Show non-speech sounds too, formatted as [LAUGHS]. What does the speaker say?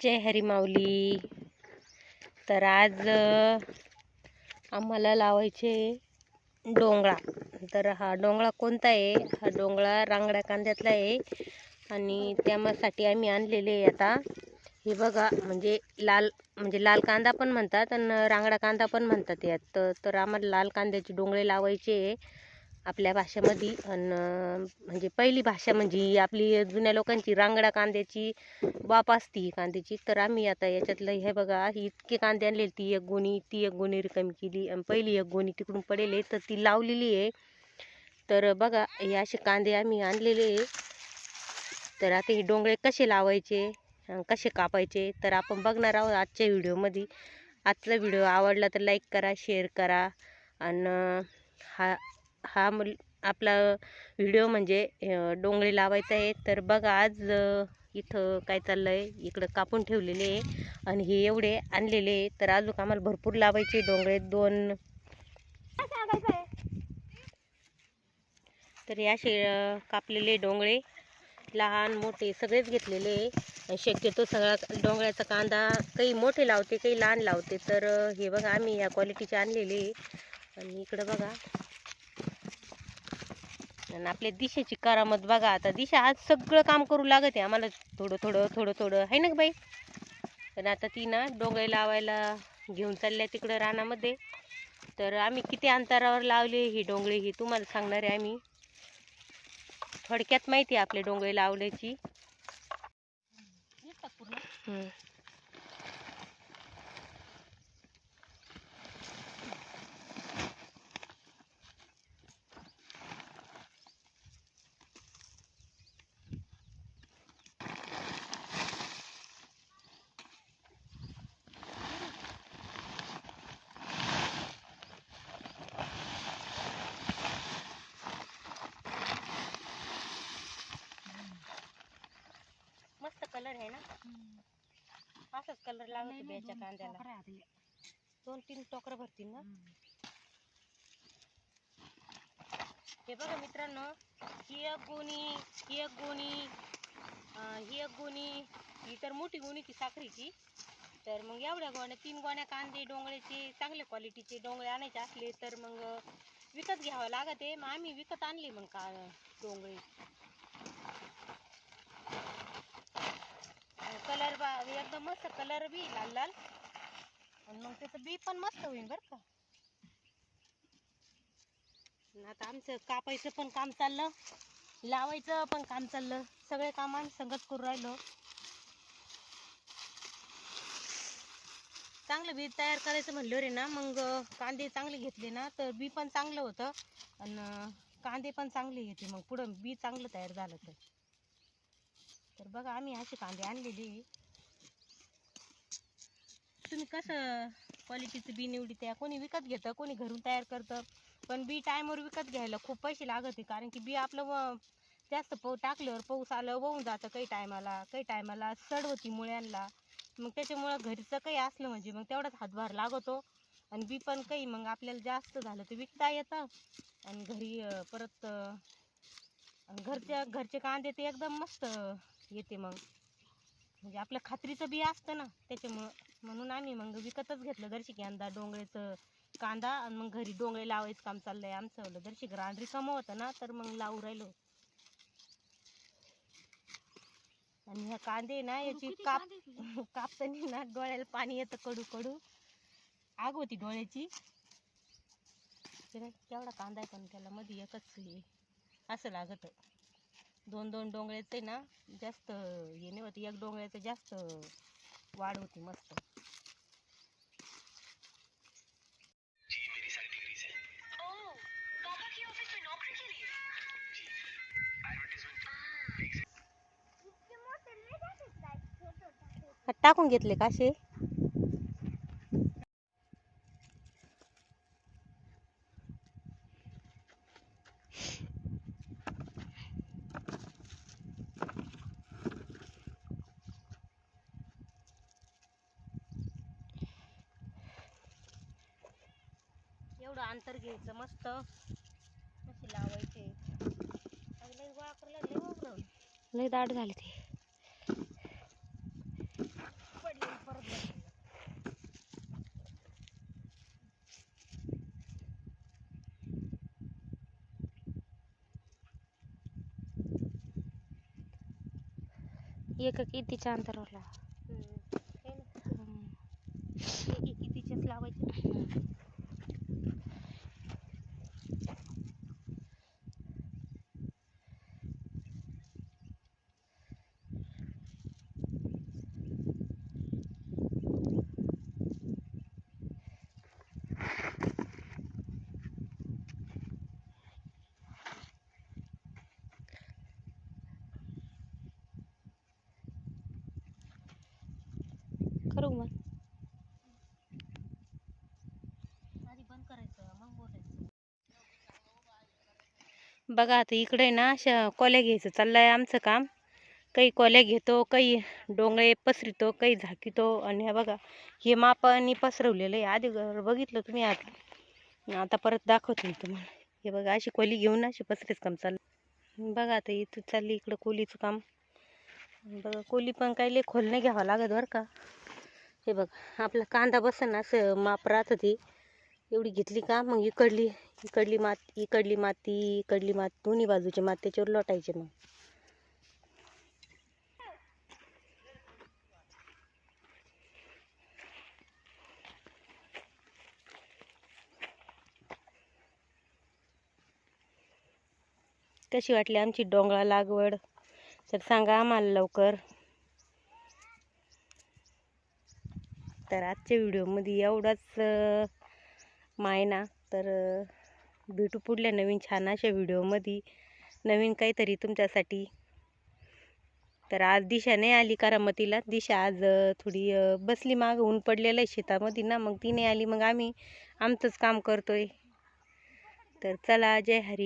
जय हरी माऊली. तर आज आम्हाला लावायचे डोंगळा. तर हा डोंगळा कोणता आहे? हा डोंगळा रांगड्या कांद्यातला आहे आणि त्यासाठी आम्ही आणलेले आहे आता. हे बघा म्हणजे लाल म्हणजे लाल कांदा पण म्हणतात आणि रांगडा कांदा पण म्हणतात यात. तर- तर आम्हाला लाल कांद्याचे डोंगळे लावायचे आहे. आपल्या भाषेमध्ये आणि म्हणजे पहिली भाषा म्हणजे आपली जुन्या लोकांची रांगडा कांद्याची बाप असती कांद्याची. तर आम्ही आता याच्यातलं हे बघा इतके कांदे आणले ती एक गोणी ती एक गोणी रिकामी केली आणि पहिली एक गोणी तिकडून पडेल तर ती लावलेली आहे. तर बघा हे असे कांदे आम्ही आणलेले आहे. तर आता हे डोंगळे कसे लावायचे कसे कापायचे तर आपण बघणार आहोत आजच्या व्हिडिओमध्ये आजचा व्हिडिओ आवडला तर लाईक करा शेअर करा आणि हा हा मुल आपला व्हिडिओ म्हणजे डोंगळे लावायचा आहे. तर बघा आज इथं काय चाललं आहे इकडं कापून ठेवलेले आहे आणि हे एवढे आणलेले आहे. तर अजून आम्हाला भरपूर लावायचे डोंगळे दोन. तर हे असे कापलेले डोंगळे लहान मोठे सगळेच घेतलेले आहे. शक्यतो सगळा डोंगळ्याचा कांदा काही मोठे लावते काही लहान लावते. तर हे बघा आम्ही या क्वालिटीचे आणलेले आणि इकडं बघा. आणि आपल्या दिशेची करामत बघा आता दिशा आज सगळं काम करू लागत आहे आम्हाला. थोडं थोडं थोडं थोडं. आहे ना ग बाई? पण आता ती ना डोंगळे लावायला घेऊन चालल्या तिकडं रानामध्ये. तर आम्ही किती अंतरावर लावले ही डोंगळे ही तुम्हाला सांगणार आहे आम्ही. थोडक्यात माहिती आहे आपले डोंगळे लावल्याची कलर आहे ना? असाच कलर लागत बियाच्या कांद्याला. दोन तीन टोकरं भरतील ना? हे बघा मित्रांनो ही एक गोणी ही एक गोणी ही एक गोणी ही तर मोठी गोणी ती साखरेची. तर मग एवढ्या गोण्या तीन गोण्या कांदे डोंगळ्याचे चांगल्या क्वालिटीचे डोंगळे आणायचे असले तर मग विकत घ्यावं लागत आहे. मग आम्ही विकत आणले मग का डोंगळे कलर बा एकदम मस्त कलर बी लाल लाल. आणि मग त्याचं बी पण मस्त होईल बरं का. आता आमचं कापायचं पण काम चाललं लावायचं पण काम चाललं. सगळे काम आम्ही संगत करू राहिलो. चांगलं बी तयार करायचं म्हणलं रे ना मग कांदे चांगले घेतले ना तर बी पण चांगलं होतं. आणि कांदे पण चांगले घेते मग पुढं बी चांगलं तयार झालं तर. तर बघा आम्ही असे कांदे आणलेले. तुम्ही कसं क्वालिटीचं बी निवडी त्या कोणी विकत घेतं कोणी घरून तयार करतं. पण बी टायमवर विकत घ्यायला खूप पैसे लागत आहे कारण की बी आपलं व- जास्त पाऊ टाकल्यावर पाऊस आलं वाहून जातं काही टायमाला. काही टायमाला सड होती मुळ्यांना मग त्याच्यामुळं घरचं काही असलं म्हणजे मग तेवढाच हातभार लागतो. आणि बी पण काही मग आपल्याला जास्त झालं तर विकता येतं. आणि घरी परत घरच्या घरचे कांदे ते एकदम मस्त येते मग. म्हणजे आपलं खात्रीचं बी असतं ना त्याच्यामुळं म्हणून आम्ही मग विकतच घेतलं. दर्शिक यंदा डोंगळ्याचं कांदा आणि मग घरी डोंगळे लावायचं काम चाललंय आमचं. दर्शिक रान रिकामं होतं ना तर मग लावू राहिलो. आणि ह्या कांदे ना याची काप [LAUGHS] कापताना ना डोळ्याला पाणी येतं कडू कडू. आग होती डोळ्याची. केवढा कांदा आहे पण त्याला मध्ये एकच असं लागत. दोन दोन डोंगळ्याचे ना जास्त हे नाही होती एक डोंगळ्याचं जास्त वाढ होती मस्त. टाकून घेतले का अंतर घ्यायचं मस्त. अशी लावायचे? लय गोळा करायला लय वावरं. लय दाट झाले ते. एक कितीच्या अंतरावर लावा. हम्म. कितीचेच लावायचे. बघा आता इकडे ना अशा कोल्या घ्यायचं चाललंय आमचं काम. काही कोल्या घेतो काही डोंगळे पसरितो काही झाकितो आणि हे बघा हे मापाने पसरवलेलं आहे. आधी बघितलं तुम्ही आता आता परत दाखवतो मी तुम्हाला. हे बघा अशी कोली घेऊन अशी पसरीच काम चाललं बघा आता इथं चालली इकडं कोलीचं काम. बघा कोली पण काही लई खोल नाही घ्यावं लागत बरं का. हे बघ आपला कांदा बसन असं माप राहतं ते. एवढी घेतली का मग इकडली. इकडली मात इकडली माती इकडली माती दोन्ही बाजूची माती त्याच्यावर लोटायचे मग. कशी वाटली आमची डोंगळा लागवड? तर सांगा आम्हाला लवकर. तर आजच्या व्हिडिओमध्ये एवढाच मायना. तर भेटू पुढल्या नवीन छान अशा व्हिडिओमध्ये. नवीन काहीतरी तुमच्यासाठी. तर आज दिशा नाही आली करामतीला. दिशा आज थोडी बसली मागं ऊन पडलेलं आहे शेतामध्ये ना. मग ती नाही आली. मग आम्ही आमचंच काम करतोय. तर चला जय हरी.